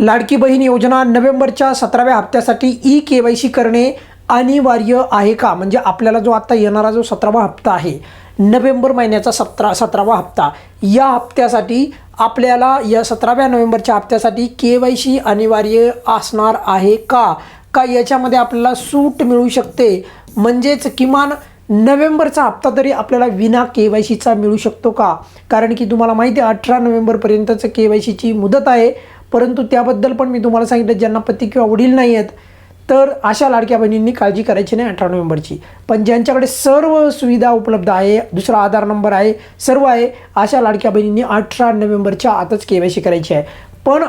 लाडकी बहीण योजना नोव्हेंबरच्या सतराव्या हप्त्यासाठी ई के वाय सी करणे अनिवार्य आहे का? म्हणजे आपल्याला जो आता येणारा जो सतरावा हप्ता आहे नोव्हेंबर महिन्याचा सतरा सतरावा हप्ता या हप्त्यासाठी आपल्याला या सतराव्या नोव्हेंबरच्या हप्त्यासाठी के वाय सी अनिवार्य असणार आहे का? का याच्यामध्ये आपल्याला सूट मिळू शकते? म्हणजेच किमान नोव्हेंबरचा हप्ता तरी आपल्याला विना के वाय सीचा मिळू शकतो का? कारण की तुम्हाला माहिती आहे अठरा नोव्हेंबरपर्यंतचं के वाय सीची मुदत आहे. परंतु त्याबद्दल पण मी तुम्हाला सांगितलं ज्यांना पती किंवा वडील नाही आहेत तर अशा लाडक्या बहिणींनी काळजी करायची नाही अठरा नोव्हेंबरची. पण ज्यांच्याकडे सर्व सुविधा उपलब्ध आहे दुसरा आधार नंबर आहे सर्व आहे अशा लाडक्या बहिणींनी अठरा नोव्हेंबरच्या आतच के वाय सी करायची आहे. पण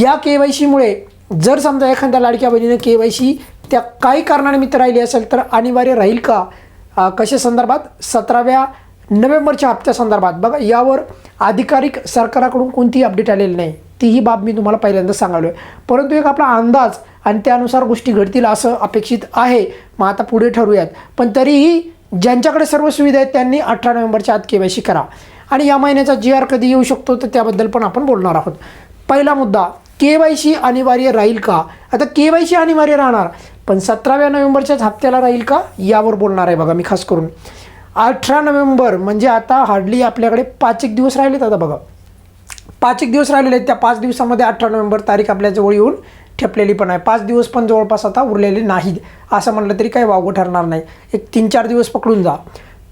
या के वाय सीमुळे जर समजा एखाद्या लाडक्या बहिणीनं के वाय सी त्या काही कारणानिमित्त राहिली असेल तर अनिवार्य राहील का? कशा संदर्भात? सतराव्या नोव्हेंबरच्या हप्त्या संदर्भात. बघा यावर अधिकारिक सरकाराकडून कोणतीही अपडेट आलेली नाही. तीही बाब मी तुम्हाला पहिल्यांदा सांगालो आहे परंतु एक आपला अंदाज आणि त्यानुसार गोष्टी घडतील असं अपेक्षित आहे मग आता पुढे ठरूयात. पण तरीही ज्यांच्याकडे सर्व सुविधा आहेत त्यांनी अठरा नोव्हेंबरच्या आत के वाय सी करा. आणि या महिन्याचा जी आर कधी येऊ शकतो तर त्याबद्दल पण आपण बोलणार आहोत. पहिला मुद्दा के वाय सी अनिवार्य राहील का? आता के वाय सी अनिवार्य राहणार पण सतराव्या नोव्हेंबरच्याच हप्त्याला राहील का? यावर बोलणार आहे बघा मी खास करून. अठरा नोव्हेंबर म्हणजे आता हार्डली आपल्याकडे पाच एक दिवस राहिलेत आता बघा. पाच एक दिवस राहिलेले आहेत त्या पाच दिवसामध्ये अठरा नोव्हेंबर तारीख आपल्या जवळ येऊन ठेपलेली पण आहे. पाच दिवस पण जवळपास आता उरलेले नाहीत. असं म्हटलं तरी काही वावगं ठरणार नाही. एक तीन चार दिवस पकडून जा.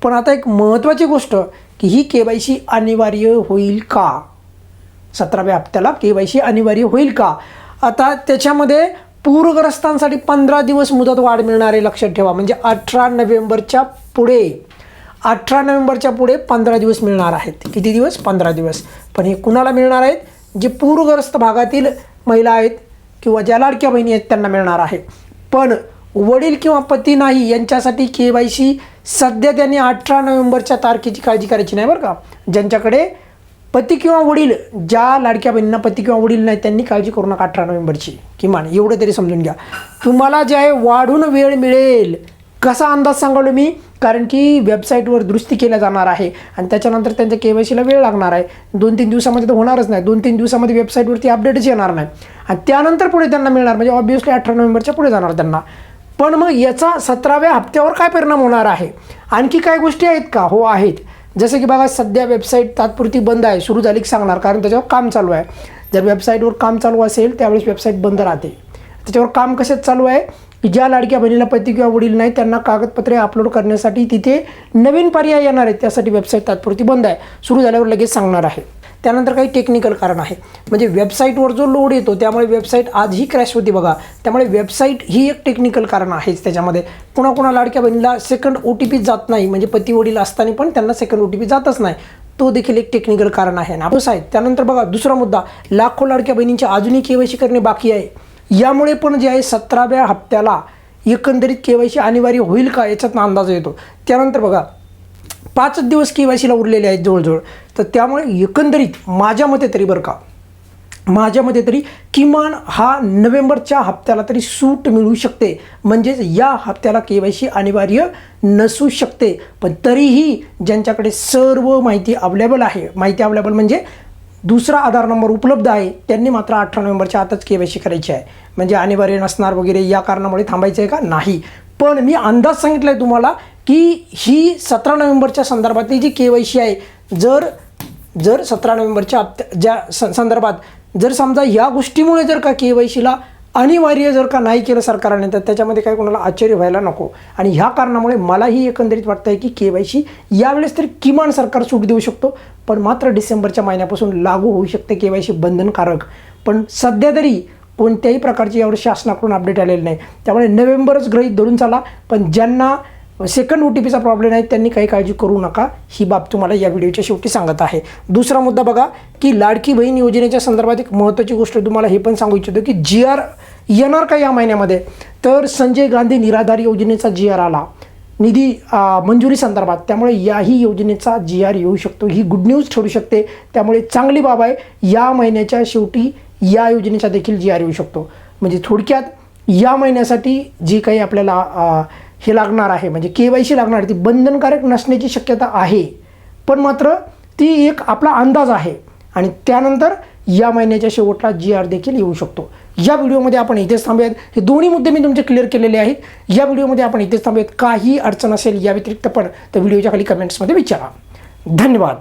पण आता एक महत्त्वाची गोष्ट की ही के वाय सी अनिवार्य होईल का? सतराव्या हप्त्याला के वाय सी अनिवार्य होईल का? आता त्याच्यामध्ये पूरग्रस्तांसाठी पंधरा दिवस मुदत वाढ मिळणार आहे लक्षात ठेवा. म्हणजे अठरा नोव्हेंबरच्या पुढे अठरा नोव्हेंबरच्या पुढे पंधरा दिवस मिळणार आहेत. किती दिवस? पंधरा दिवस. पण हे कुणाला मिळणार आहेत? जे पूरग्रस्त भागातील महिला आहेत किंवा ज्या लाडक्या बहिणी आहेत त्यांना मिळणार आहे. पण वडील किंवा पती नाही यांच्यासाठी के वाय सी सध्या त्यांनी अठरा नोव्हेंबरच्या तारखेची काळजी करायची नाही बरं का. ज्यांच्याकडे पती किंवा वडील ज्या लाडक्या बहिणींना पती किंवा वडील नाही त्यांनी काळजी करू नका अठरा नोव्हेंबरची. किमान एवढं तरी समजून घ्या. तुम्हाला जे आहे वाढून वेळ मिळेल. कसा अंदाज सांगालो मी कारण की वेबसाईटवर दुरुस्ती केल्या जाणार आहे आणि त्याच्यानंतर त्यांच्या के वाय सीला वेळ लागणार आहे. दोन तीन दिवसामध्ये तर होणारच नाही. दोन तीन दिवसामध्ये वेबसाईटवरती अपडेटच येणार नाही. आणि त्यानंतर पुढे त्यांना मिळणार म्हणजे ऑब्व्हियसली अठरा नोव्हेंबरच्या पुढे जाणार त्यांना. पण मग याचा सतराव्या हप्त्यावर काय परिणाम होणार आहे? आणखी काय गोष्टी आहेत का? हो आहेत. जसं की बघा सध्या वेबसाईट तात्पुरती बंद आहे. सुरू झाली की सांगणार कारण त्याच्यावर काम चालू आहे. जर वेबसाईटवर काम चालू असेल त्यावेळेस वेबसाईट बंद राहते. त्याच्यावर काम कशात चालू आहे? की ज्या लाडक्या बहिणीला पती किंवा वडील नाही त्यांना कागदपत्रे अपलोड करण्यासाठी तिथे नवीन पर्याय येणार आहेत. त्यासाठी वेबसाईट तात्पुरती बंद आहे. सुरू झाल्यावर लगेच सांगणार आहे. त्यानंतर काही टेक्निकल कारण आहे. म्हणजे वेबसाईटवर जो लोड येतो त्यामुळे वेबसाईट आजही क्रॅश होती बघा. त्यामुळे वेबसाईट ही एक टेक्निकल कारण आहेच त्याच्यामध्ये. कुणा कुणा लाडक्या बहिणीला सेकंड ओ टी पी जात नाही. म्हणजे पती वडील असताना पण त्यांना सेकंड ओ टी पी जातच नाही. तो देखील एक टेक्निकल कारण आहे. ना आहे त्यानंतर बघा दुसरा मुद्दा. लाखो लाडक्या बहिणींची अजूनही केवायसी करणे बाकी आहे. यामुळे पण जे आहे सतराव्या हप्त्याला एकंदरीत के वाय सी अनिवार्य होईल का याच्यात अंदाज येतो. त्यानंतर बघा पाचच दिवस के वाय सीला उरलेले आहेत जवळजवळ. तर त्यामुळे एकंदरीत माझ्या मते तरी बरं का माझ्या मते तरी किमान हा नोव्हेंबरच्या हप्त्याला तरी सूट मिळू शकते. म्हणजेच या हप्त्याला के वाय सी अनिवार्य नसू शकते. पण तरीही ज्यांच्याकडे सर्व माहिती अवेलेबल आहे माहिती अवेलेबल म्हणजे दुसरा आधार नंबर उपलब्ध आहे त्यांनी मात्र अठरा नोव्हेंबरच्या आतच के वाय सी करायची आहे. म्हणजे अनिवार्य नसणार वगैरे या कारणामुळे थांबायचं आहे का? नाही. पण मी अंदाज सांगितला आहे तुम्हाला की ही सतरा नोव्हेंबरच्या संदर्भातली जी के वाय सी आहे जर जर सतरा नोव्हेंबरच्या ज्या स संदर्भात जर समजा या गोष्टीमुळे जर का के वाय सीला अनिवार्य जर का नाही केलं सरकारने तर त्याच्यामध्ये काही कोणाला आश्चर्य व्हायला नको. आणि ह्या कारणामुळे मलाही एकंदरीत वाटतं आहे की के वाय सी यावेळेस तरी किमान सरकार सूट देऊ शकतो पण मात्र डिसेंबरच्या महिन्यापासून लागू होऊ शकते के वाय सी बंधनकारक. पण सध्या तरी कोणत्याही प्रकारची यावर शासनाकडून अपडेट आलेली नाही. त्यामुळे नोव्हेंबरच गृहीत धरून चाला पण ज्यांना सेकंड ओ टी पीचा प्रॉब्लेम आहे त्यांनी काही काळजी करू नका. ही बाब तुम्हाला या व्हिडिओच्या शेवटी सांगत आहे. दुसरा मुद्दा बघा की लाडकी बहीण योजनेच्या संदर्भात एक महत्त्वाची गोष्ट तुम्हाला हे पण सांगू इच्छितो की जी आर येणार का या महिन्यामध्ये? तर संजय गांधी निराधार योजनेचा जी आर आला. निधी मंजुरी संदर्भात. त्यामुळे याही योजनेचा जी आर येऊ शकतो. ही गुड न्यूज ठरू शकते. त्यामुळे चांगली बाब आहे या महिन्याच्या शेवटी या योजनेचा देखील जी आर येऊ शकतो. म्हणजे थोडक्यात या महिन्यासाठी जी काही आपल्याला हे लागणार आहे. म्हणजे के वाय सी लागणार आहे. ती बंधनकारक नसण्याची शक्यता आहे. पण मात्र ती एक आपला अंदाज आहे. आणि त्यानंतर या महिन्याच्या शेवटला जी आर देखील येऊ शकतो. या व्हिडिओमध्ये आपण इथेच थांबूयात. हे दोन्ही मुद्दे मी तुमचे क्लिअर केलेले आहेत. या व्हिडिओमध्ये आपण इथेच थांबूयात. काही अडचण असेल या व्यतिरिक्त पण त्या व्हिडिओच्या खाली कमेंट्समध्ये विचारा. धन्यवाद.